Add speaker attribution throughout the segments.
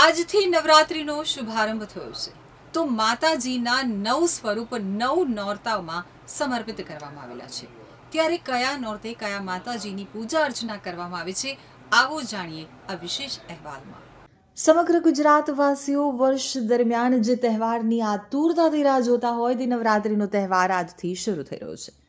Speaker 1: આજથી નવરાત્રિનો શુભારંભ થયો છે. તો માતાજીના નવ સ્વરૂપ, નવ નોરતાઓમાં સમર્પિત કરવામાં આવેલા છે. ત્યારે કયા નોરતે કયા માતાજીની પૂજા અર્ચના કરવામાં આવે છે, આવો જાણીએ આ વિશેષ અહેવાલમાં. સમગ્ર ગુજરાતવાસીઓ વર્ષ દરમિયાન જે તહેવારની આતુરતાથી રાહ જોતા હોય તે નવરાત્રિનો તહેવાર આજથી શરૂ થઈ રહ્યો છે.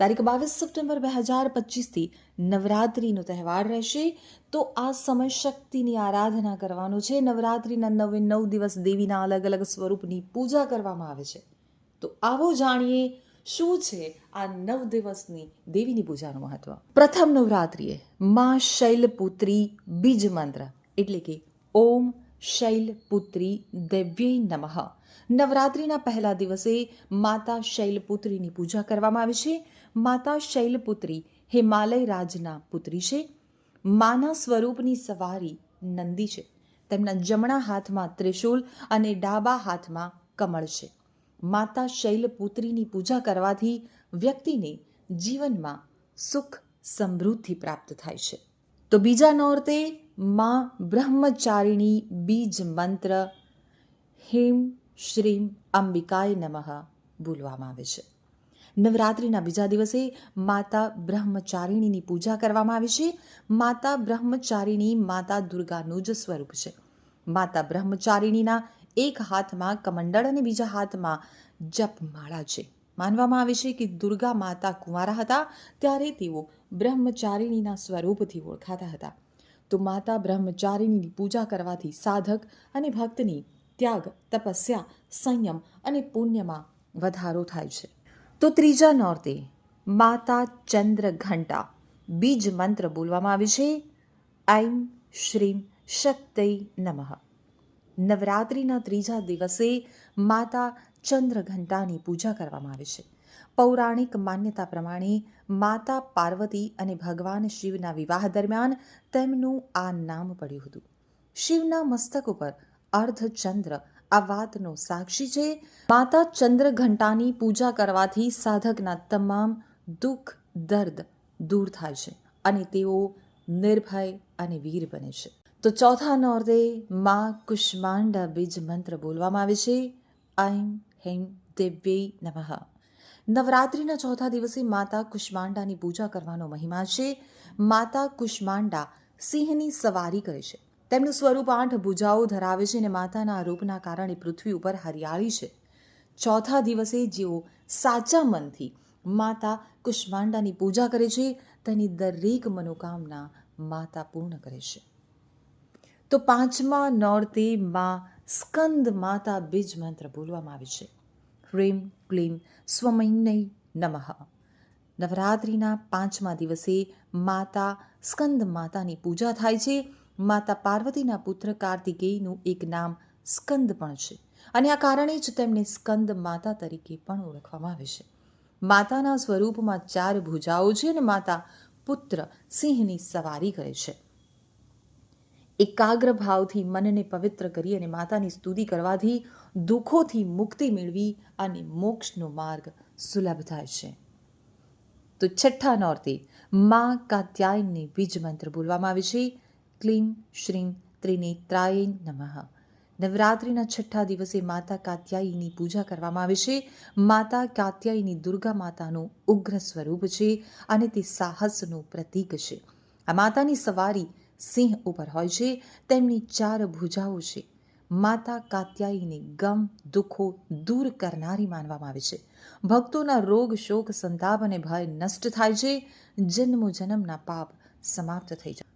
Speaker 1: તારીખ બાવીસ સપ્ટેમ્બર બે હજાર પચીસથી નવરાત્રિનો તહેવાર રહેશે. તો આ સમય શક્તિની આરાધના કરવાનો છે. નવરાત્રિના નવે નવ દિવસ દેવીના અલગ અલગ સ્વરૂપની પૂજા કરવામાં આવે છે. તો આવો જાણીએ શું છે આ નવ દિવસની દેવીની પૂજાનું મહત્વ. પ્રથમ નવરાત્રિએ મા શૈલપુત્રી બીજ મંત્ર, એટલે કે ઓમ શૈલપુત્રી દેવ્યે નમઃ. નવરાત્રિના પહેલા દિવસે માતા શૈલપુત્રીની પૂજા કરવામાં આવે છે. માતા શૈલપુત્રી હિમાલય રાજના પુત્રી છે. માના સ્વરૂપની સવારી નંદી છે. તેમના જમણા હાથમાં ત્રિશૂલ અને ડાબા હાથમાં કમળ છે. માતા શૈલપુત્રીની પૂજા કરવાથી વ્યક્તિને જીવનમાં સુખ સમૃદ્ધિ પ્રાપ્ત થાય છે. તો બીજા નોરતે માં બ્રહ્મચારિણી બીજ મંત્ર હિમ શ્રીમ અંબિકાય નમઃ બોલવામાં આવે છે. નવરાત્રિના બીજા દિવસે માતા બ્રહ્મચારિણીની પૂજા કરવામાં આવે છે. માતા બ્રહ્મચારિણી માતા દુર્ગાનું જ સ્વરૂપ છે. માતા બ્રહ્મચારિણીના એક હાથમાં કમંડળ અને બીજા હાથમાં જપમાળા છે. માનવામાં આવે છે કે દુર્ગા માતા કુંવારા હતા, ત્યારે તેઓ બ્રહ્મચારિણીના સ્વરૂપથી ઓળખાતા હતા. તો માતા બ્રહ્મચારિણીની પૂજા કરવાથી સાધક અને ભક્તની ત્યાગ, તપસ્યા, સંયમ અને પુણ્યમાં વધારો થાય છે. તો ત્રીજા નોરતે માતા ચંદ્ર ઘંટા બીજ મંત્ર બોલવામાં આવે છે. ઐમ શ્રીમ શક્તિ નમઃ. નવરાત્રિના ત્રીજા દિવસે માતા ચંદ્ર ઘંટાની પૂજા કરવામાં આવે છે. પૌરાણિક માન્યતા પ્રમાણે માતા પાર્વતી અને ભગવાન શિવના વિવાહ દરમિયાન તેમનું આ નામ પડ્યું હતું. શિવના મસ્તક ઉપર અર્ધચંદ્ર આ વાતનો સાક્ષી છે. માતા ચંદ્રઘંટાની પૂજા કરવાથી સાધકના તમામ દુઃખ, દર્દ દૂર થાય છે અને તેઓ નિર્ભય અને વીર બને છે. તો ચોથા નોર્દે મા કુષ્માંડા બીજ મંત્ર બોલવામાં આવે છે. ઐમ હેમ દેવ્યೈ નમઃ. નવરાત્રિના ચોથા દિવસે માતા કુષ્માંડાની પૂજા કરવાનો મહિમા છે. માતા કુષ્માંડા સિંહની સવારી કરે છે. તેમનું સ્વરૂપ આઠ ભુજાઓ ધરાવે છે અને માતાના રૂપના કારણે પૃથ્વી ઉપર હરિયાળી છે. ચોથા દિવસે જેઓ સાચા મનથી માતા કુષ્માંડાની પૂજા કરે છે, તેની દરેક મનોકામના માતા પૂર્ણ કરે છે. તો પાંચમા નોરતે માં સ્કંદ માતા બીજ મંત્ર બોલવામાં આવે છે. હ્રીમ ક્લીમ, સ્વમૈનય નમઃ. નવરાત્રિના પાંચમા દિવસે માતા સ્કંદ માતાની પૂજા થાય છે. માતા પાર્વતીના પુત્ર કાર્તિકેયનું એક નામ સ્કંદ પણ છે. અને આ કારણે જ તેમને સ્કંદ માતા તરીકે પણ ઓળખવામાં આવે છે. માતાના સ્વરૂપમાં ચાર ભુજાઓ છે અને માતા પુત્ર સિંહની સવારી કરે છે. એકાગ્ર ભાવથી મનને પવિત્ર કરી અને માતાની સ્તુતિ કરવાથી દુઃખોથી મુક્તિ મેળવી અને મોક્ષનો માર્ગ સુલભ થાય છે. તો છઠ્ઠા નોરતે મા કાત્યાયનની બીજ મંત્ર બોલવામાં આવે છે. ક્લીમ શ્રીમ ત્રિનેત્રાય નમઃ. નવરાત્રિના છઠ્ઠા દિવસે માતા કાત્યાયીની પૂજા કરવામાં આવે છે. માતા કાત્યાયની દુર્ગા માતાનું ઉગ્ર સ્વરૂપ છે અને તે સાહસનું પ્રતીક છે. આ માતાની સવારી સિંહ ઉપર હોય છે, તેમની ચાર ભુજાઓ છે. માતા કાત્યાયીને ગમ, દુઃખો દૂર કરનારી માનવામાં આવે છે. ભક્તોના રોગ, શોક, સંતાપ અને ભય નષ્ટ થાય છે. જન્મો જન્મના પાપ સમાપ્ત થઈ જાય.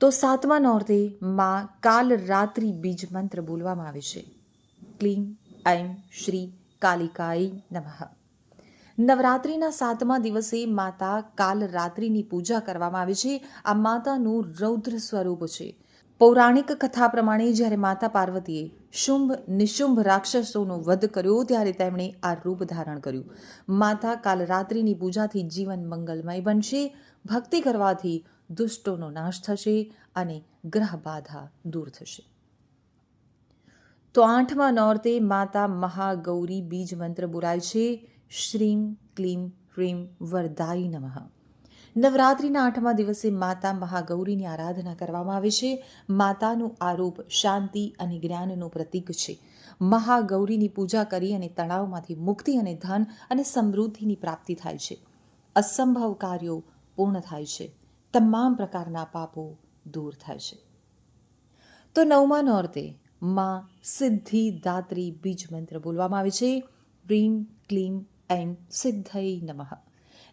Speaker 1: તો સાતમા નોરતે માં કાલ રાત્રિ બીજ મંત્ર બોલવામાં આવે છે. ક્લીમ, ઐમ, શ્રી કાલિકાઈ નમઃ. નવરાત્રિના સાતમા દિવસે માતા કાલરાત્રિની પૂજા કરવામાં આવે છે. આ માતાનું રૌદ્ર સ્વરૂપ છે. પૌરાણિક કથા પ્રમાણે જ્યારે માતા પાર્વતીએ શુંભ, નિશુંભ રાક્ષસોનો વધ કર્યો ત્યારે તેમણે આ રૂપ ધારણ કર્યું. માતા કાલ રાત્રિની પૂજાથી જીવન મંગલમય બનશે. ભક્તિ કરવાથી દુષ્ટોનો નાશ થશે અને ગ્રહ બાધા દૂર થશે. તો આઠમા નોરતે માતા મહાગૌરી બીજ મંત્ર બોલાય છે. શ્રીમ ક્લીમ હ્રીમ વરદાય નમઃ.
Speaker 2: નવરાત્રિના આઠમા દિવસે માતા મહાગૌરીની આરાધના કરવામાં આવે છે. માતાનું આરોપ શાંતિ અને જ્ઞાનનું પ્રતીક છે. મહાગૌરીની પૂજા કરી અને તણાવમાંથી મુક્તિ અને ધન અને સમૃદ્ધિની પ્રાપ્તિ થાય છે. અસંભવ કાર્યો પૂર્ણ થાય છે. તમામ પ્રકારના પાપો દૂર થાય છે. તો નવમા નોરતે માં સિદ્ધિ દાત્રી બીજ મંત્ર બોલવામાં આવે છે. ક્લીમ એન્ડ સિદ્ધૈ નમઃ.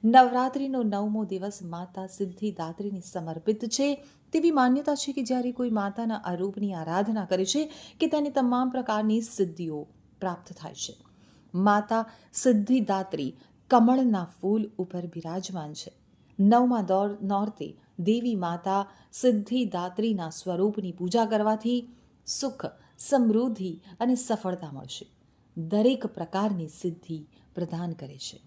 Speaker 2: નવરાત્રિનો નવમો દિવસ માતા સિદ્ધિદાત્રીને સમર્પિત છે. તેવી માન્યતા છે કે જ્યારે કોઈ માતાના અરૂપની આરાધના કરે છે કે તેને તમામ પ્રકારની સિદ્ધિઓ પ્રાપ્ત થાય છે. માતા સિદ્ધિદાત્રી કમળના ફૂલ ઉપર બિરાજમાન છે. નવમા દોર, નોરતે દેવી માતા સિદ્ધિદાત્રીના સ્વરૂપની પૂજા કરવાથી સુખ, સમૃદ્ધિ અને સફળતા મળશે. દરેક પ્રકારની સિદ્ધિ પ્રદાન કરે છે.